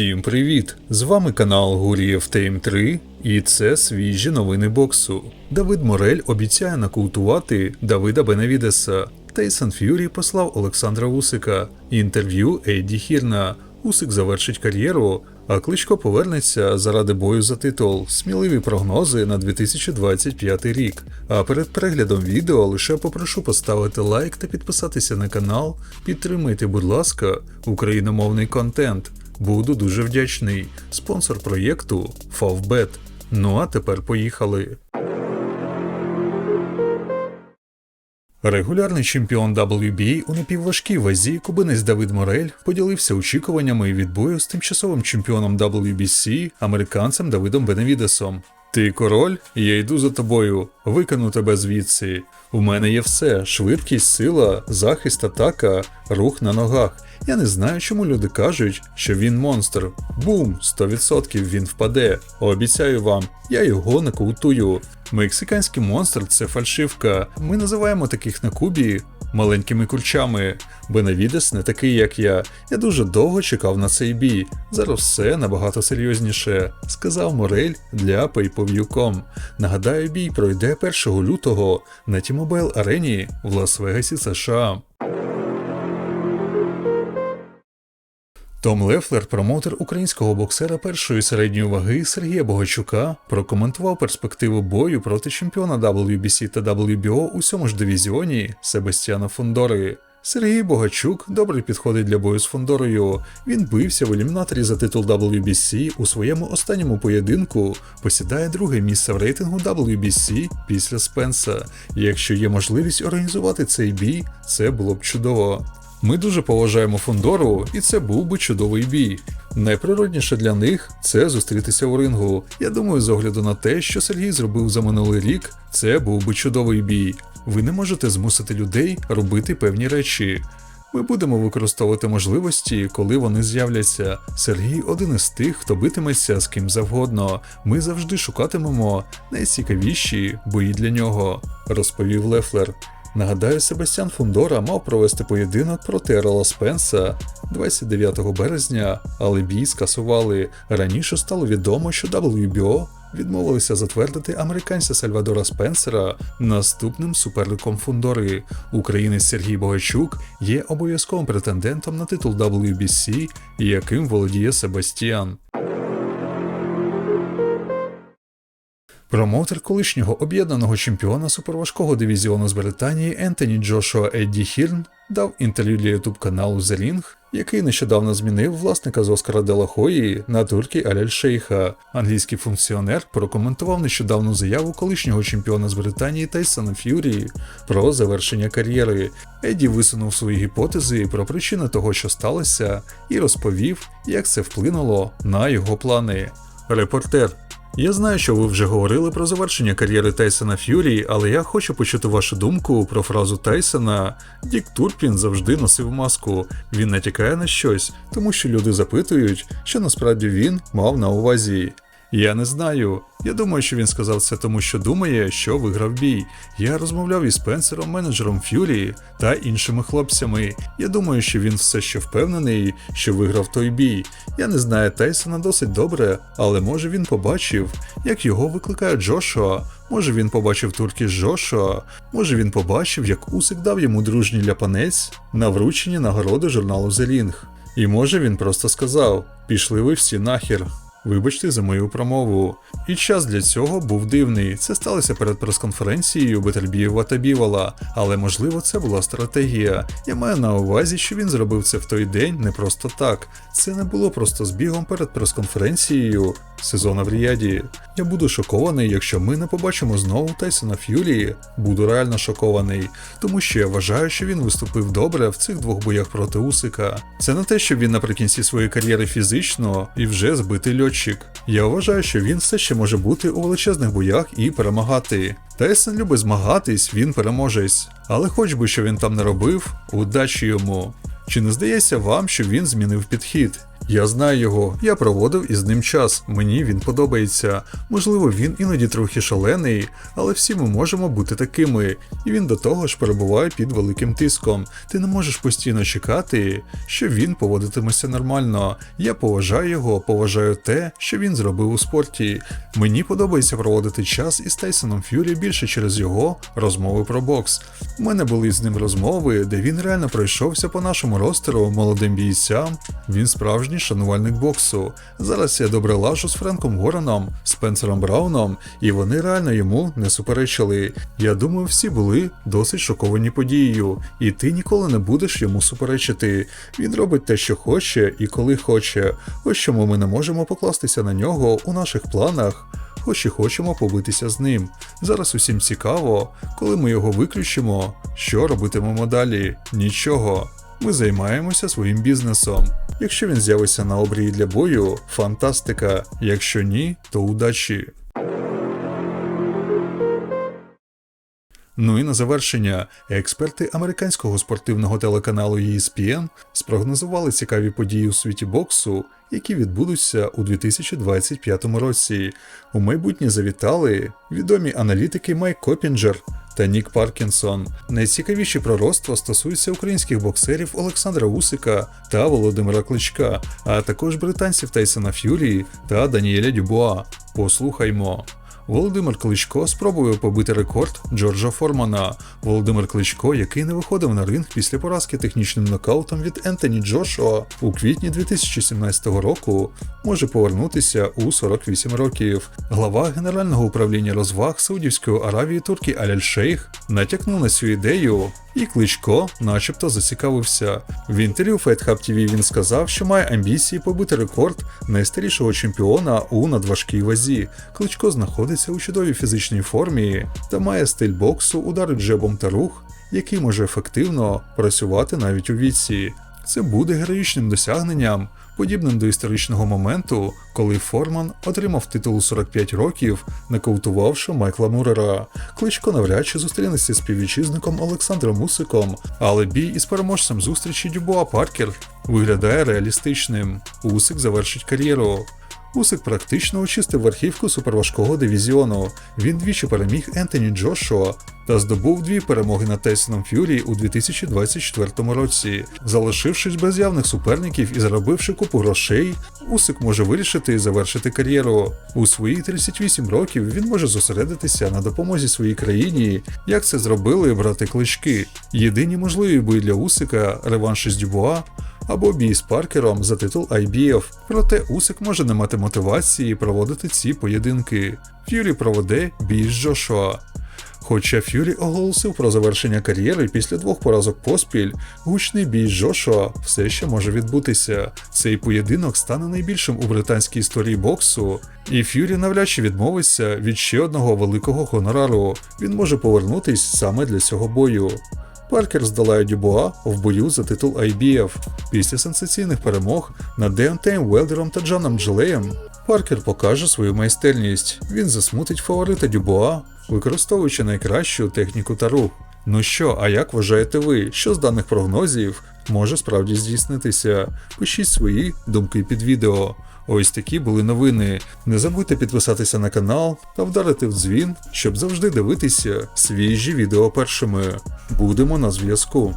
Всім привіт! З вами канал Гурієв Тейм 3 і це свіжі новини боксу. Давид Морель обіцяє накултувати Давида Беневідеса. Тейсон Ф'юрі послав Олександра Усика. Інтерв'ю Ейді Хірна. Усик завершить кар'єру, а Кличко повернеться заради бою за титул. Сміливі прогнози на 2025 рік. А перед переглядом відео лише попрошу поставити лайк та підписатися на канал. Підтримайте, будь ласка, україномовний контент. Буду дуже вдячний. Спонсор проєкту Favbet. Ну а тепер поїхали. Регулярний чемпіон WBA у напівважкій вазі кубинець Давид Морель поділився очікуваннями від бою з тимчасовим чемпіоном WBC американцем Давидом Беневідесом. Ти король, я йду за тобою, викину тебе звідси. У мене є все: швидкість, сила, захист, атака, рух на ногах. Я не знаю, чому люди кажуть, що він монстр. Бум! 100% він впаде. Обіцяю вам, я його накултую. Мексиканський монстр це фальшивка. Ми називаємо таких на Кубі маленькими курчами. Бенавідес не такий, як я. Я дуже довго чекав на цей бій. Зараз все набагато серйозніше, сказав Морель для PayPal.com. Нагадаю, бій пройде 1 лютого на T-Mobile арені в Лас-Вегасі, США. Том Лефлер, промоутер українського боксера першої середньої ваги Сергія Богачука, прокоментував перспективу бою проти чемпіона WBC та WBO у цьому ж дивізіоні Себастьяна Фондори. Сергій Богачук добре підходить для бою з Фондорою. Він бився в елімінаторі за титул WBC у своєму останньому поєдинку, посідає друге місце в рейтингу WBC після Спенса. Якщо є можливість організувати цей бій, це було б чудово. Ми дуже поважаємо Фондору, і це був би чудовий бій. Найприродніше для них це зустрітися у рингу. Я думаю, з огляду на те, що Сергій зробив за минулий рік, це був би чудовий бій. Ви не можете змусити людей робити певні речі. Ми будемо використовувати можливості, коли вони з'являться. Сергій один із тих, хто битиметься з ким завгодно. Ми завжди шукатимемо найцікавіші бої для нього, розповів Лефлер. Нагадаю, Себастьян Фундора мав провести поєдинок проти Ерла Спенса 29 березня, але бій скасували. Раніше стало відомо, що WBO відмовилися затвердити американця Сальвадора Спенсера наступним суперником Фундори. Українець Сергій Богачук є обов'язковим претендентом на титул WBC, яким володіє Себастьян. Промоутер колишнього об'єднаного чемпіона суперважкого дивізіону з Британії Ентоні Джошуа Едді Хірн дав інтерв'ю для ютуб каналу The Ring, який нещодавно змінив власника з Оскара Делахої на туркі Аляль Шейха. Англійський функціонер прокоментував нещодавну заяву колишнього чемпіона з Британії Тайсона Ф'юрі про завершення кар'єри. Едді висунув свої гіпотези про причини того, що сталося, і розповів, як це вплинуло на його плани. Репортер. Я знаю, що ви вже говорили про завершення кар'єри Тайсона Ф'юрі, але я хочу почути вашу думку про фразу Тайсона Дік Турпін завжди носив маску. Він натякає на щось, тому що люди запитують, що насправді він мав на увазі. Я не знаю. Я думаю, що він сказав це тому, що думає, що виграв бій. Я розмовляв із Спенсером, менеджером Ф'юрі та іншими хлопцями. Я думаю, що він все ще впевнений, що виграв той бій. Я не знаю Тайсона досить добре, але може він побачив, як його викликає Джошуа. Може він побачив турки з Джошуа, може він побачив, як Усик дав йому дружній ляпанець на врученні нагороди журналу Ring. І може він просто сказав: пішли ви всі нахер. Вибачте за мою промову. І час для цього був дивний. Це сталося перед прес-конференцією Бетельбієва та Бівала, але можливо це була стратегія. Я маю на увазі, що він зробив це в той день не просто так. Це не було просто збігом перед прес-конференцією сезону в Ріаді. Я буду шокований, якщо ми не побачимо знову Тайсона Ф'юрі. Буду реально шокований, тому що я вважаю, що він виступив добре в цих двох боях проти Усика. Це не те, що він наприкінці своєї кар'єри фізично і вже збитий льотчик. Я вважаю, що він все ще може бути у величезних боях і перемагати. Тайсон любить змагатись, він переможець. Але хоч би що він там не робив, удачі йому. Чи не здається вам, що він змінив підхід? Я знаю його, я проводив із ним час. Мені він подобається. Можливо, він іноді трохи шалений, але всі ми можемо бути такими. І він до того ж перебуває під великим тиском. Ти не можеш постійно чекати, що він поводитиметься нормально. Я поважаю його, поважаю те, що він зробив у спорті. Мені подобається проводити час із Тайсоном Ф'юрі більше через його розмови про бокс. У мене були з ним розмови, де він реально пройшовся по нашому ростеру молодим бійцям. Він справжній шанувальник боксу. Зараз я добре лажу з Френком Гораном, Спенсером Брауном, і вони реально йому не суперечили. Я думаю, всі були досить шоковані подією, і ти ніколи не будеш йому суперечити. Він робить те, що хоче і коли хоче. Ось чому ми не можемо покластися на нього у наших планах. Хоч і хочемо побитися з ним. Зараз усім цікаво, коли ми його виключимо, що робитимемо далі? Нічого. Ми займаємося своїм бізнесом. Якщо він з'явиться на обрії для бою, фантастика. Якщо ні, то удачі. Ну і на завершення, експерти американського спортивного телеканалу ESPN спрогнозували цікаві події у світі боксу, які відбудуться у 2025 році. У майбутнє завітали відомі аналітики Майк Копінджер та Нік Паркінсон. Найцікавіші пророцтва стосуються українських боксерів Олександра Усика та Володимира Кличка, а також британців Тайсона Ф'юрі та Даніеля Дюбуа. Послухаймо. Володимир Кличко спробує побити рекорд Джорджа Формана. Володимир Кличко, який не виходив на ринг після поразки технічним нокаутом від Ентоні Джошуа у квітні 2017 року, може повернутися у 48 років. Глава Генерального управління розваг Саудівської Аравії Туркі Аляль Шейх натякнув на цю ідею. І Кличко начебто зацікавився. В інтерв'ю Fight Hub TV він сказав, що має амбіції побити рекорд найстарішого чемпіона у надважкій вазі. Кличко знаходиться у чудовій фізичній формі та має стиль боксу, удари джебом та рух, який може ефективно працювати навіть у віці. Це буде героїчним досягненням, подібним до історичного моменту, коли Форман отримав титул 45 років, нокаутувавши Майкла Мурера. Кличко навряд чи зустрінеться з співвітчизником Олександром Усиком, але бій із переможцем зустрічі Дюбуа Паркер виглядає реалістичним. Усик завершить кар'єру. Усик практично очистив верхівку суперважкого дивізіону. Він двічі переміг Ентоні Джошуа та здобув дві перемоги над Тайсоном Ф'юрі у 2024 році. Залишившись без явних суперників і заробивши купу грошей, Усик може вирішити і завершити кар'єру. У свої 38 років він може зосередитися на допомозі своїй країні, як це зробили брати клички. Єдині можливі бої для Усика реванш із Дюбуа або бій з Паркером за титул IBF. Проте Усик може не мати мотивації проводити ці поєдинки. Ф'юрі проведе бій з Джошуа. Хоча Ф'юрі оголосив про завершення кар'єри після двох поразок поспіль, гучний бій Джошуа все ще може відбутися. Цей поєдинок стане найбільшим у британській історії боксу, і Ф'юрі навряд чи відмовиться від ще одного великого гонорару. Він може повернутись саме для цього бою. Паркер здолає Дюбуа в бою за титул IBF. Після сенсаційних перемог над Деонтеєм Велдером та Джаном Джилеєм Паркер покаже свою майстерність. Він засмутить фаворита Дюбуа, використовуючи найкращу техніку та рух. Ну що, а як вважаєте ви, що з даних прогнозів може справді здійснитися? Пишіть свої думки під відео. Ось такі були новини. Не забудьте підписатися на канал та вдарити в дзвін, щоб завжди дивитися свіжі відео першими. Будемо на зв'язку.